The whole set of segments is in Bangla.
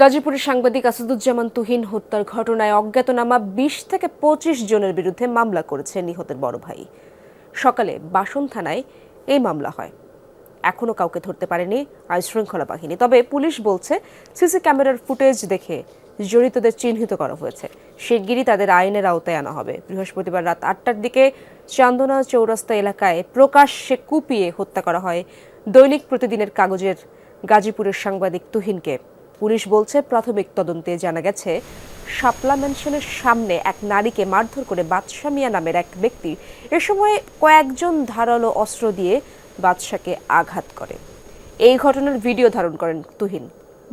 গাজীপুরের সাংবাদিক আসাদুজ্জামান তুহিন হত্যার ঘটনায় অজ্ঞাতনামা বিশ থেকে পঁচিশ জনের বিরুদ্ধে মামলা করেছে নিহতের বড় ভাই। সকালে বাসন থানায় এই মামলা হয়। এখনও কাউকে ধরতে পারেনি আইনশৃঙ্খলা বাহিনী। তবে পুলিশ বলছে, সিসি ক্যামেরার ফুটেজ দেখে জড়িতদের চিহ্নিত করা হয়েছে। শিগগিরই তাদের আইনের আওতায় আনা হবে। বৃহস্পতিবার রাত আটটার দিকে চান্দনা চৌরাস্তা এলাকায় প্রকাশ্যে কুপিয়ে হত্যা করা হয় দৈনিক প্রতিদিনের কাগজের। গাজীপুরের সাংবাদিক তুহিনকে পুলিশ বলছে প্রাথমিক তদন্তে জানা গেছে, শাপলা ম্যানশনের সামনে এক নারীকে মারধর করে বাদশা মিয়া নামের এক ব্যক্তি এ সময় কয়েকজন ধারালো অস্ত্র দিয়ে বাদশাকে আঘাত করে। এই ঘটনার ভিডিও ধারণ করেন তুহিন।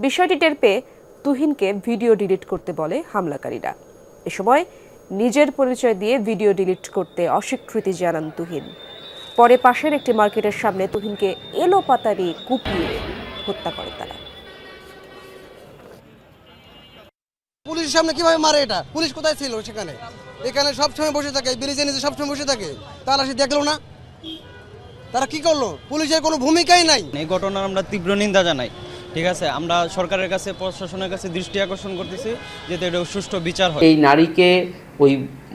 বিষয়টি টের পেয়ে তুহিনকে ভিডিও ডিলিট করতে বলে হামলাকারীরা। এ সময় নিজের পরিচয় দিয়ে ভিডিও ডিলিট করতে অস্বীকৃতি জানান তুহিন। পরে পাশের একটি মার্কেটের সামনে তুহিনকে এলো পাতারি কুপিয়ে হত্যা করে তারা। পুলিশের সামনে কীভাবে মারে এটা? পুলিশ কোথায় ছিল সেখানে? এখানে সবসময় বসে থাকে ব্রিজের নিচে সবসময় বসে থাকে। তারা সে দেখল না। তারা কি করল? পুলিশের কোনো ভূমিকাই নাই। এই ঘটনার আমরা তীব্র নিন্দা জানাই ঠিক আছে? আমরা সরকারের কাছে প্রশাসনের কাছে দৃষ্টি আকর্ষণ করতেছি যাতে এটা সুষ্ঠু বিচার হয়। এই নারীকে ওই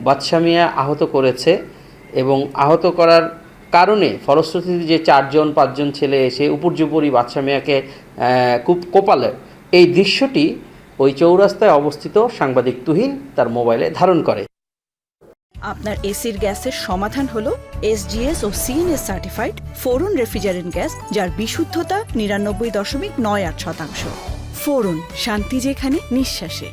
বাদশা মিয়া আহত করেছে এবং আহত করার কারণে ফলশ্রুতিতে যে চারজন পাঁচজন ছেলে এসে উপর্যুপরি বাদশা মিয়াকে কোপালে। এই দৃশ্যটি ওই চৌরাস্তায় অবস্থিত সাংবাদিক তুহিন তার মোবাইলে ধারণ করে। আপনার এসির গ্যাসের সমাধান হলো এসজিএস ও CNS certified freon refrigerant gas যার বিশুদ্ধতা নিরানব্বই দশমিক নয় আট শতাংশ। ফোরন শান্তি যেখানে নিঃশ্বাসে।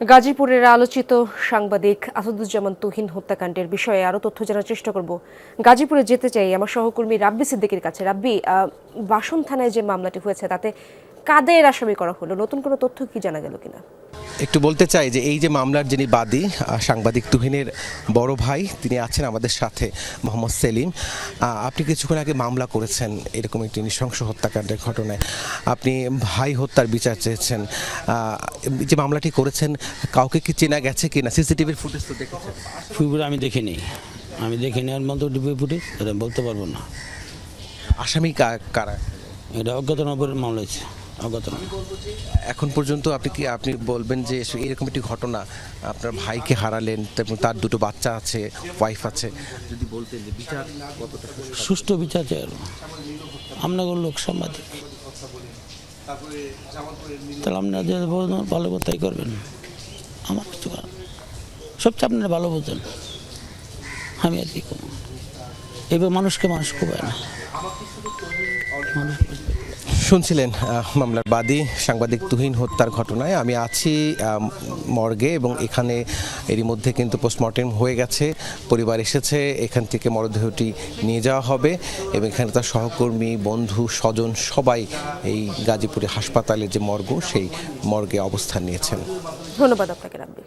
গাজীপুরের আলোচিত সাংবাদিক আসাদুজ্জামান তুহিন হত্যাকাণ্ডের বিষয়ে আরও তথ্য জানার চেষ্টা করব। গাজীপুরে যেতে চাই আমার সহকর্মী রাব্বি সিদ্দিকের কাছে। রাব্বি বাসন থানায় যে মামলাটি হয়েছে তাতে কাদের আসামি করা হলো? নতুন কোনো তথ্য কি জানা গেল কিনা? একটু বলতে চাই যে এই যে মামলার যিনি বাদী সাংবাদিক তুহিনের বড় ভাই তিনি আছেন আমাদের সাথে মোহাম্মদ সেলিম। আপনি কিছুক্ষণ আগে মামলা করেছেন এরকম একটি নৃশংস হত্যাকাণ্ডের ঘটনায়। আপনি ভাই হত্যার বিচার চেয়েছেন। যে মামলাটি করেছেন কাউকে কি চেনা গেছে কিনা? সিসিটিভির ফুটেজ তো দেখেছেন। আমি দেখিনি। আমি দেখিনি আর মতো ডিপে ফুটে এটা বলতে পারব না। আসামি কারা? এটা অজ্ঞাতনার মামলা হয়েছে। অজ্ঞাতনা এখন পর্যন্ত আপনি কি আপনি বলবেন যে এরকম একটি ঘটনা আপনার ভাইকে হারালেন এবং তার দুটো বাচ্চা আছে ওয়াইফ আছে? যদি বলতেন যে বিচার কতটা সুষ্ঠু? বিচার চাই আরও। আপনাদের লোক সাংবাদিক। তাহলে আপনারা যে বলবেন, ভালো কথাই করবেন। আমার কিছু। সবচেয়ে আপনারা ভালো বোঝেন। আমি আর কি করব? এবার মানুষকে মানুষ খুবায় না। মানুষ শুনছিলেন মামলার বাদী সাংবাদিক তুহিন হত্যার ঘটনায়। আমি আছি মর্গে এবং এখানে এরই মধ্যে কিন্তু পোস্টমর্টেম হয়ে গেছে। পরিবার এসেছে, এখান থেকে মরদেহটি নিয়ে যাওয়া হবে এবং এখানে তার সহকর্মী, বন্ধু, স্বজন সবাই এই গাজীপুরে হাসপাতালে যে মর্গ, সেই মর্গে অবস্থান নিয়েছেন। ধন্যবাদ আপনাকে, রাব্বি।